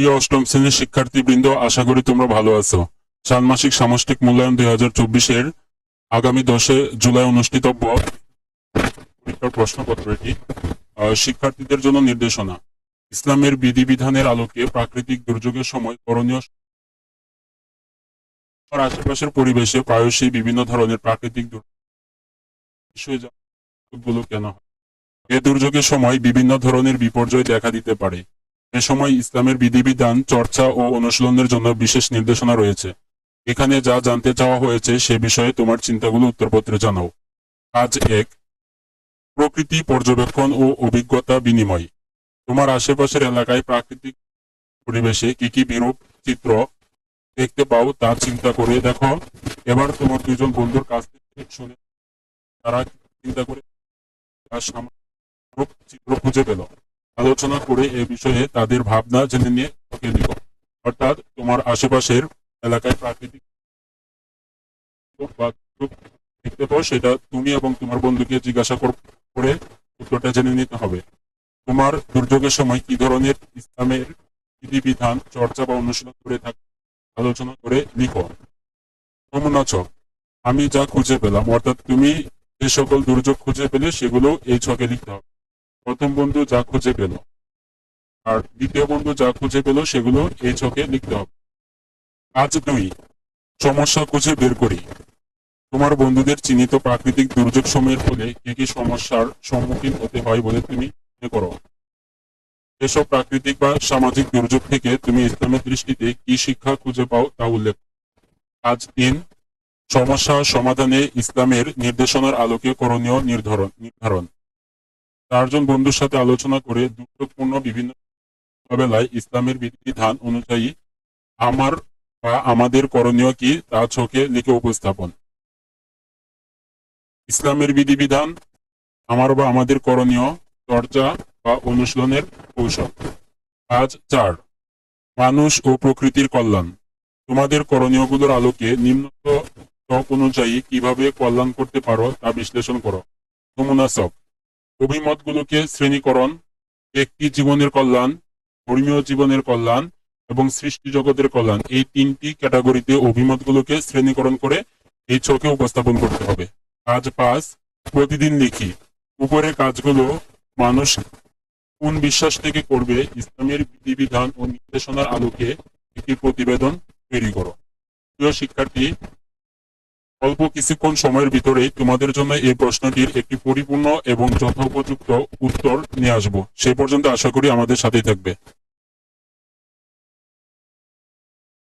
প্রিয় অষ্টম শ্রেণির শিক্ষার্থীবৃন্দ, আশা করি তোমরা ভালো আছো। ষান্মাসিক সামষ্টিক মূল্যায়ন দুই হাজার চব্বিশের আগামী দশে জুলাই অনুষ্ঠিতব্য। পরীক্ষার প্রশ্নপত্র এটি। শিক্ষার্থীদের জন্য নির্দেশনা। ইসলামের বিধিবিধানের আলোকে প্রাকৃতিক দুর্যোগের সময় করণীয় আশেপাশের পরিবেশে প্রায়শই বিভিন্ন ধরনের প্রাকৃতিক দুর্যোগ কেন এ দুর্যোগের সময় বিভিন্ন ধরনের বিপর্যয় দেখা দিতে পারে। এ সময় ইসলামের বিধিবিধান, চর্চা ও অনুশীলনের জন্য বিশেষ নির্দেশনা রয়েছে। এখানে যা জানতে চাওয়া হয়েছে সে বিষয়ে তোমার চিন্তাগুলো উত্তরপত্রে জানাও। কাজ এক, প্রকৃতি, পর্যবেক্ষণ ও অভিজ্ঞতা বিনিময়। তোমার আশেপাশের এলাকায় প্রাকৃতিক পরিবেশে কি কি বিরূপ চিত্র দেখতে পাও তা চিন্তা করে দেখো। এবার তোমার দুজন বন্ধুর কাছ থেকে শুনে তারা চিন্তা করে চিত্র খুঁজে পেল। আলোচনা করে এ বিষয়ে তাদের ভাবনা জেনে নিয়ে লিখো অর্থাৎ তোমার আশেপাশের এলাকায় প্রাকৃতিক দেখতে পাও, সেটা তুমি এবং তোমার বন্ধুকে জিজ্ঞাসা কর- উত্তরটা জেনে নিতে হবে। তোমার দুর্যোগের সময় কি ধরনের ইসলামের বিধিবিধান, চর্চা বা অনুশীলন করে থাকে আলোচনা করে লিখো নমুনা ছক আমি যা খুঁজে পেলাম, অর্থাৎ তুমি যে সকল দুর্যোগ খুঁজে পেলে সেগুলো এই ছকে লিখতে হবে। প্রথম বন্ধু যা খুঁজে পেল। আর দ্বিতীয় বন্ধু যা খুঁজে পেল, সেগুলো এই ছকে লিখতে হবে। কাজ দুই। সমস্যা খুঁজে বের করি। তোমার বন্ধুদের চিহ্নিত প্রাকৃতিক দুর্যোগ সময়ের ফলে কি কি সমস্যার সম্মুখীন হতে হয় বলে তুমি মনে করো? এসব প্রাকৃতিক বা সামাজিক দুর্যোগ থেকে তুমি ইসলামের দৃষ্টিতে কি শিক্ষা খুঁজে পাও তা উল্লেখ। কাজ তিন। সমস্যা সমাধানে ইসলামের নির্দেশনার আলোকে করণীয় নির্ধারণ নির্ধারণ। চারজন বন্ধুর সাথে আলোচনা করে দুর্যোগপূর্ণ বিভিন্ন মোকাবেলায় ইসলামের বিধিবিধান অনুযায়ী আমার বা আমাদের করণীয় কি তা চোখে লিখে উপস্থাপন। ইসলামের বিধিবিধান আমার বা আমাদের করণীয় চর্চা বা অনুশীলনের কৌশল। কাজ চার, মানুষ ও প্রকৃতির কল্যাণ। তোমাদের করণীয়গুলোর আলোকে নিম্ন অনুযায়ী কীভাবে কল্যাণ করতে পারো তা বিশ্লেষণ করো। নমুনা সক অভিমতগুলোকে শ্রেণীকরণ, ব্যক্তি জীবনের কল্যাণ, ধর্মীয় জীবনের কল্যাণ এবং সৃষ্টি জগতের কল্যাণ। এই তিনটি ক্যাটাগরিতে অভিমতগুলোকে শ্রেণীকরণ করে এই ছকে উপস্থাপন করতে হবে। কাজ পাঁচ, প্রতিদিন লিখি। উপরে কাজগুলো মানুষ কোন বিশ্বাস থেকে করবে, ইসলামের বিধিবিধান ও নির্দেশনার আলোকে একটি প্রতিবেদন তৈরি করো। প্রিয় শিক্ষার্থী অল্প কিছুক্ষণ সময়ের ভিতরে তোমাদের জন্য এই প্রশ্নটির একটি পরিপূর্ণ এবং যথোপযুক্ত উত্তর নিয়ে আসব। সেই পর্যন্ত আশা করি আমাদের সাথেই থাকবে।